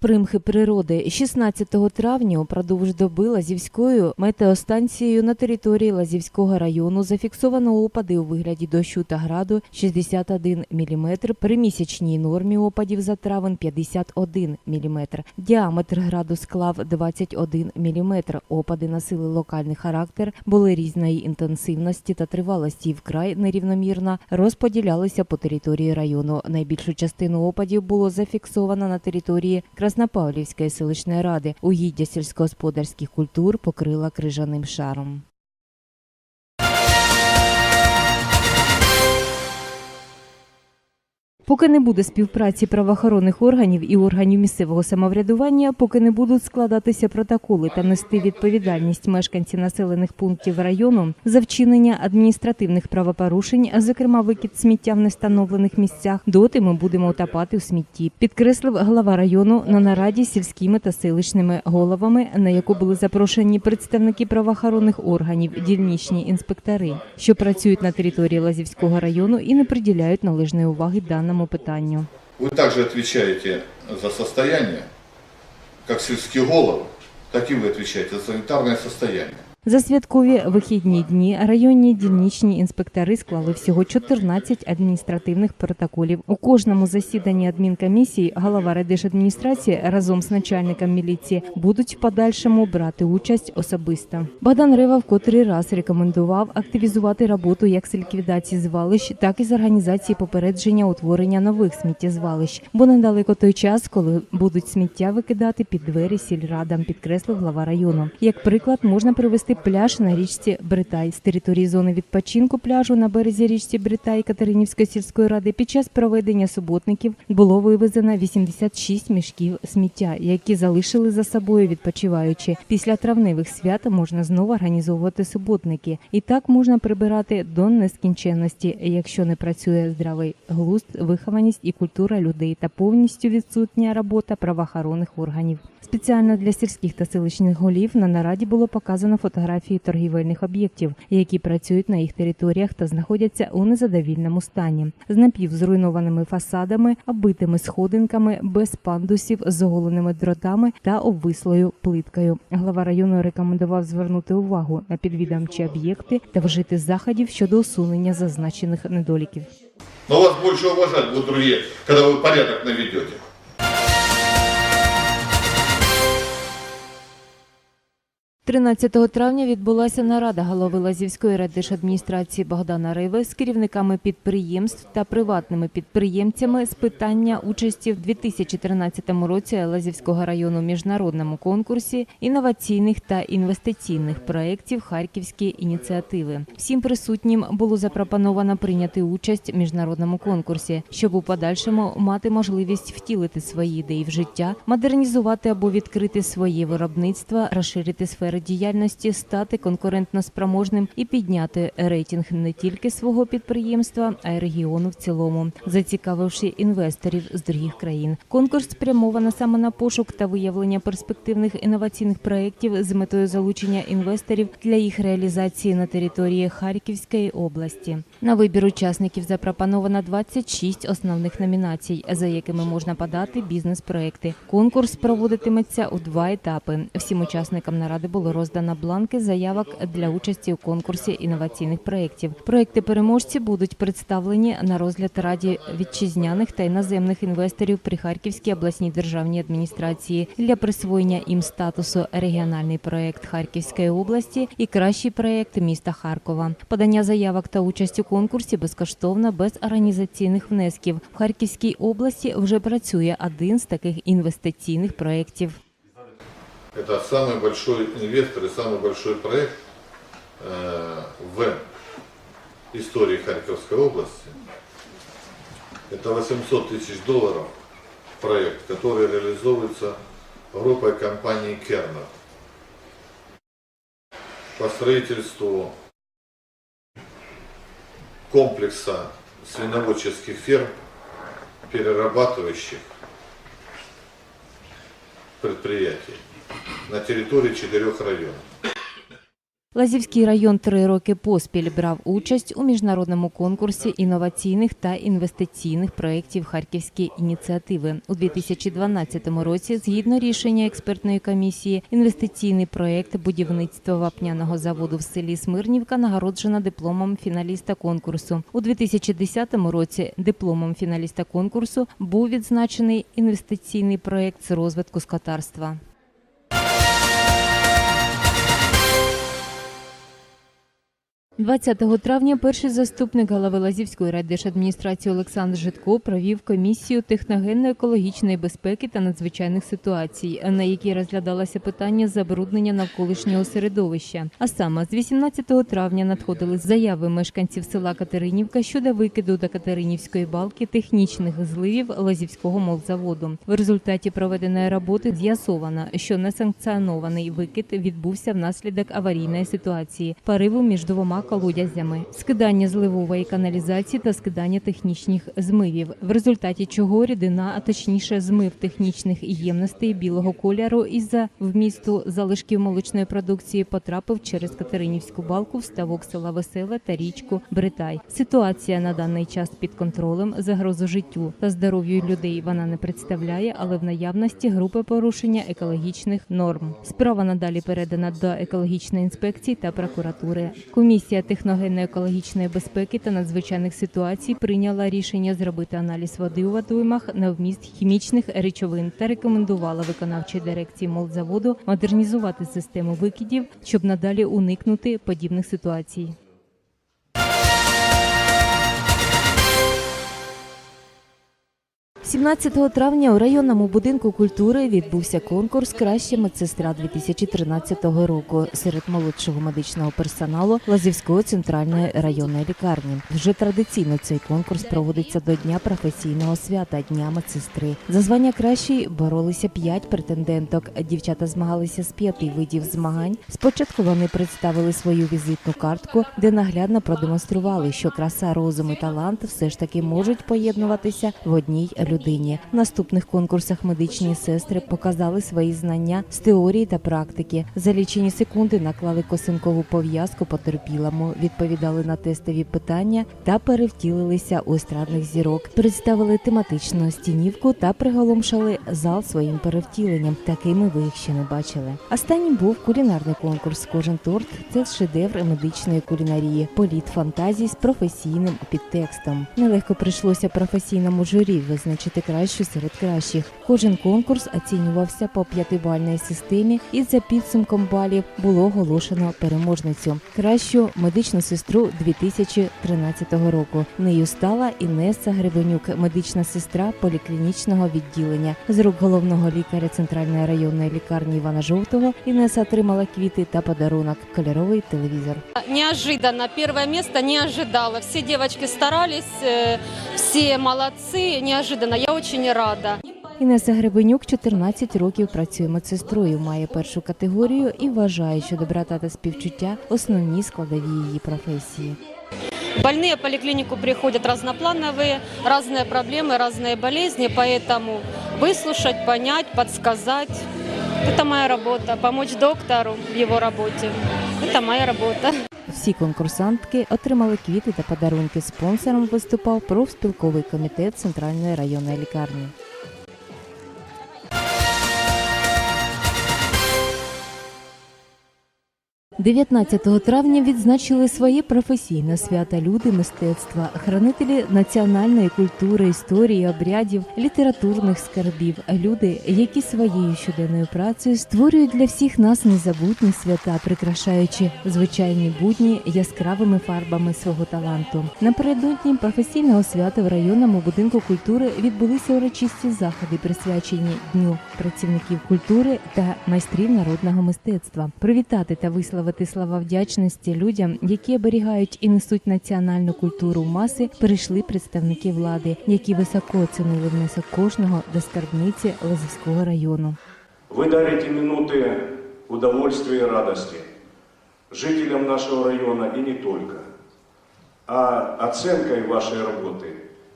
Примхи природи 16 травня упродовж доби Лазівською метеостанцією на території Лазівського району зафіксовано опади у вигляді дощу та граду 61 мм, при місячній нормі опадів за травень 51 мм. Діаметр граду склав 21 мм. Опади носили локальний характер, були різної інтенсивності та тривалості вкрай нерівномірно розподілялися по території району. Найбільшу частину опадів було зафіксовано на території Краснопавлівської селищної ради. Угіддя сільськогосподарських культур покрила крижаним шаром. Поки не буде співпраці правоохоронних органів і органів місцевого самоврядування, поки не будуть складатися протоколи та нести відповідальність мешканці населених пунктів району за вчинення адміністративних правопорушень, а зокрема викид сміття в нестановлених місцях, доти ми будемо утопати у смітті. Підкреслив глава району на нараді з сільськими та селищними головами, на яку були запрошені представники правоохоронних органів, дільничні інспектори, що працюють на території Лазівського району і не приділяють належної уваги даному питанню. Вы также отвечаете за состояние, как сельские головы, так и вы отвечаете за санитарное состояние. За святкові вихідні дні районні дільничні інспектори склали всього 14 адміністративних протоколів. У кожному засіданні адмінкомісії голова райдержадміністрації разом з начальником міліції будуть в подальшому брати участь особисто. Богдан Рева в котрий раз рекомендував активізувати роботу як з ліквідації звалищ, так і з організації попередження утворення нових сміттєзвалищ. Бо недалеко той час, коли будуть сміття викидати під двері сільрадам, підкреслив глава району. Як приклад, можна привести пляж на річці Бритай з території зони відпочинку пляжу на березі річці Бритай Катеринівської сільської ради під час проведення суботників було вивезено 86 мішків сміття, які залишили за собою відпочиваючи. Після травневих свят можна знову організовувати суботники, і так можна прибирати до нескінченності, якщо не працює здравий глузд, вихованість і культура людей та повністю відсутня робота правоохоронних органів. Спеціально для сільських та селищних голів на нараді було показано фотографії торгівельних об'єктів, які працюють на їх територіях та знаходяться у незадовільному стані, з напівзруйнованими фасадами, оббитими сходинками, без пандусів, з оголеними дротами та обвислою плиткою. Глава району рекомендував звернути увагу на підвідомчі об'єкти та вжити заходів щодо усунення зазначених недоліків. Но вас больше уважать будут другие, когда порядок наведете. – 13 травня відбулася нарада голови Лазівської райдержадміністрації Богдана Риви з керівниками підприємств та приватними підприємцями з питання участі в 2013 році Лазівського району міжнародному конкурсі інноваційних та інвестиційних проєктів Харківські ініціативи. Всім присутнім було запропоновано прийняти участь в міжнародному конкурсі, щоб у подальшому мати можливість втілити свої ідеї в життя, модернізувати або відкрити своє виробництво, розширити сфери діяльності, стати конкурентно спроможним і підняти рейтинг не тільки свого підприємства, а й регіону в цілому, зацікавивши інвесторів з других країн. Конкурс спрямовано саме на пошук та виявлення перспективних інноваційних проєктів з метою залучення інвесторів для їх реалізації на території Харківської області. На вибір учасників запропоновано 26 основних номінацій, за якими можна подати бізнес-проекти. Конкурс проводитиметься у два етапи. Всім учасникам наради було роздано бланки заявок для участі у конкурсі інноваційних проєктів. Проекти переможці будуть представлені на розгляд раді вітчизняних та іноземних інвесторів при Харківській обласній державній адміністрації для присвоєння їм статусу регіональний проект Харківської області і кращий проект міста Харкова. Подання заявок та участь у конкурсі безкоштовно без організаційних внесків. В Харківській області вже працює один з таких інвестиційних проєктів. Это самый большой инвестор и самый большой проект э, в истории Харьковской области. Это 800 тысяч долларов проект, который реализовывается группой компании Кернер по строительству комплекса свиноводческих ферм, перерабатывающих предприятий на территории четырех районов. Лазівський район три роки поспіль брав участь у міжнародному конкурсі інноваційних та інвестиційних проєктів Харківські ініціативи у 2012 році. Згідно рішення експертної комісії, інвестиційний проєкт будівництва вапняного заводу в селі Смирнівка нагороджена дипломом фіналіста конкурсу. У 2010 році дипломом фіналіста конкурсу був відзначений інвестиційний проєкт з розвитку скотарства. – 20 травня перший заступник голови Лазівської райдержадміністрації Олександр Житко провів комісію техногенно-екологічної безпеки та надзвичайних ситуацій, на якій розглядалося питання забруднення навколишнього середовища. А саме з 18 травня надходили заяви мешканців села Катеринівка щодо викиду до Катеринівської балки технічних зливів Лазівського молзаводу. В результаті проведеної роботи з'ясовано, що несанкціонований викид відбувся внаслідок аварійної ситуації пориву між двома колодязями, скидання зливової каналізації та скидання технічних змивів, в результаті чого рідина, а точніше змив технічних ємностей білого кольору із-за вмісту залишків молочної продукції потрапив через Катеринівську балку в ставок села Веселе та річку Бритай. Ситуація на даний час під контролем. Загрозу життю та здоров'ю людей вона не представляє, але в наявності групи порушення екологічних норм. Справа надалі передана до екологічної інспекції та прокуратури. Комісія техногенно-екологічної безпеки та надзвичайних ситуацій прийняла рішення зробити аналіз води у водоймах на вміст хімічних речовин та рекомендувала виконавчій дирекції молзаводу модернізувати систему викидів, щоб надалі уникнути подібних ситуацій. – 17 травня у районному будинку культури відбувся конкурс Краща медсестра 2013 року серед молодшого медичного персоналу Лазівської центральної районної лікарні. Вже традиційно цей конкурс проводиться до Дня професійного свята Дня медсестри. За звання кращої боролися п'ять претенденток. Дівчата змагалися з п'яти видів змагань. Спочатку вони представили свою візитну картку, де наглядно продемонстрували, що краса, розум і талант все ж таки можуть поєднуватися в одній людині. В наступних конкурсах медичні сестри показали свої знання з теорії та практики. За лічені секунди наклали косинкову пов'язку потерпілому, відповідали на тестові питання та перевтілилися у естрадних зірок. Представили тематичну стінівку та приголомшали зал своїм перевтіленням. Такими ви їх ще не бачили. Останнім був кулінарний конкурс. Кожен торт це шедевр медичної кулінарії, політ фантазій з професійним підтекстом. Нелегко прийшлося професійному журі визначити кращу серед кращих. Кожен конкурс оцінювався по п'ятибальній системі, і за підсумком балів було оголошено переможницю. Кращу медичну сестру 2013 року. Нею стала Інеса Гребенюк, медична сестра поліклінічного відділення. З рук головного лікаря центральної районної лікарні Івана Жовтого Інеса отримала квіти та подарунок кольоровий телевізор. Неожиданно. Первое место не ожидала. Все девочки старались, э, все молодцы. Неожиданно. Я очень рада. Інеса Гребенюк 14 років працює медсестрою, має першу категорію і вважає, що доброта та співчуття основні складові її професії. Больные в поликлинику приходят разноплановые, разные проблемы, разные болезни, поэтому выслушать, понять, подсказать. Это моя работа. Помочь доктору в его работе. Это моя работа. Всі конкурсантки отримали квіти та подарунки. Спонсором виступав профспілковий комітет центральної районної лікарні. – 19 травня відзначили своє професійне свято люди мистецтва, хранителі національної культури, історії, обрядів, літературних скарбів, люди, які своєю щоденною працею створюють для всіх нас незабутні свята, прикрашаючи звичайні будні яскравими фарбами свого таланту. Напередодні професійного свята в районному будинку культури відбулися урочисті заходи, присвячені дню працівників культури та майстрів народного мистецтва. Привітати та висловити слова вдячності людям, які оберігають і несуть національну культуру в маси, прийшли представники влади, які високо оцінили внесок кожного до скарбниці Лозівського району. Вы дарите минуты удовольствия и радости жителям нашего района и не только. А оценкой вашей работы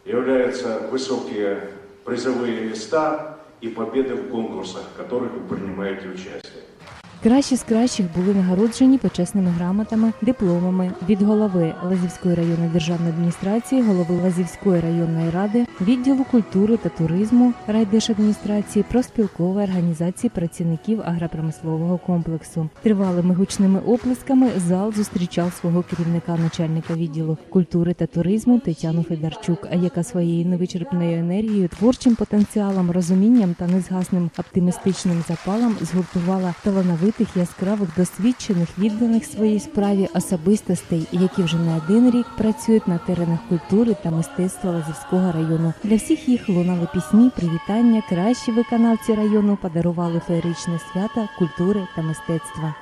являются высокие призовые места и победы в конкурсах, в которых вы принимаете участие. Кращі з кращих були нагороджені почесними грамотами, дипломами від голови Лазівської районної державної адміністрації, голови Лазівської районної ради, відділу культури та туризму райдержадміністрації, профспілкової організації працівників агропромислового комплексу. Тривалими гучними оплесками зал зустрічав свого керівника начальника відділу культури та туризму Тетяну Федорчук, яка своєю невичерпною енергією, творчим потенціалом, розумінням та незгасним оптимістичним запалом згуртувала талановитих, яскравих, досвідчених, відданих своїй справі особистостей, які вже не один рік працюють на теренах культури та мистецтва Лазівського району. Для всіх їх лунали пісні, привітання. Кращі виконавці району подарували феєричне свята культури та мистецтва.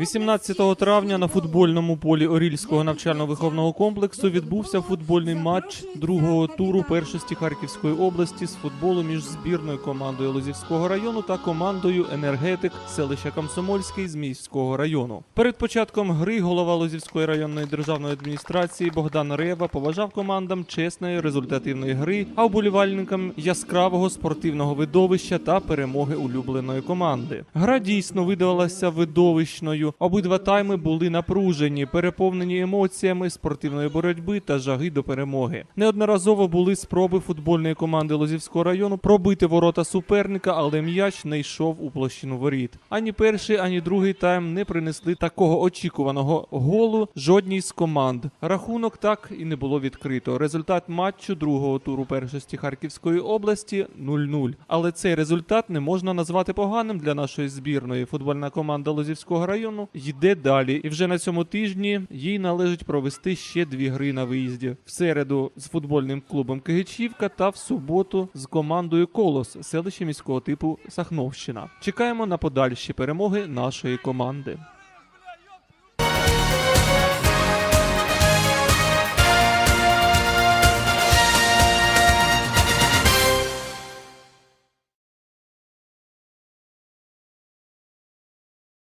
18 травня на футбольному полі Орільського навчально-виховного комплексу відбувся футбольний матч другого туру першості Харківської області з футболу між збірною командою Лозівського району та командою Енергетик селища Комсомольський з міського району. Перед початком гри голова Лозівської районної державної адміністрації Богдан Рева побажав командам чесної результативної гри, а вболівальникам яскравого спортивного видовища та перемоги улюбленої команди. Гра дійсно видавалася видовищною. Обидва тайми були напружені, переповнені емоціями спортивної боротьби та жаги до перемоги. Неодноразово були спроби футбольної команди Лозівського району пробити ворота суперника, але м'яч не йшов у площину воріт. Ані перший, ані другий тайм не принесли такого очікуваного голу жодній з команд. Рахунок так і не було відкрито. Результат матчу другого туру першості Харківської області 0-0. Але цей результат не можна назвати поганим для нашої збірної. Футбольна команда Лозівського району йде далі, і вже на цьому тижні їй належить провести ще дві гри на виїзді в середу з футбольним клубом Кигичівка та в суботу з командою Колос селище міського типу Сахновщина. Чекаємо на подальші перемоги нашої команди.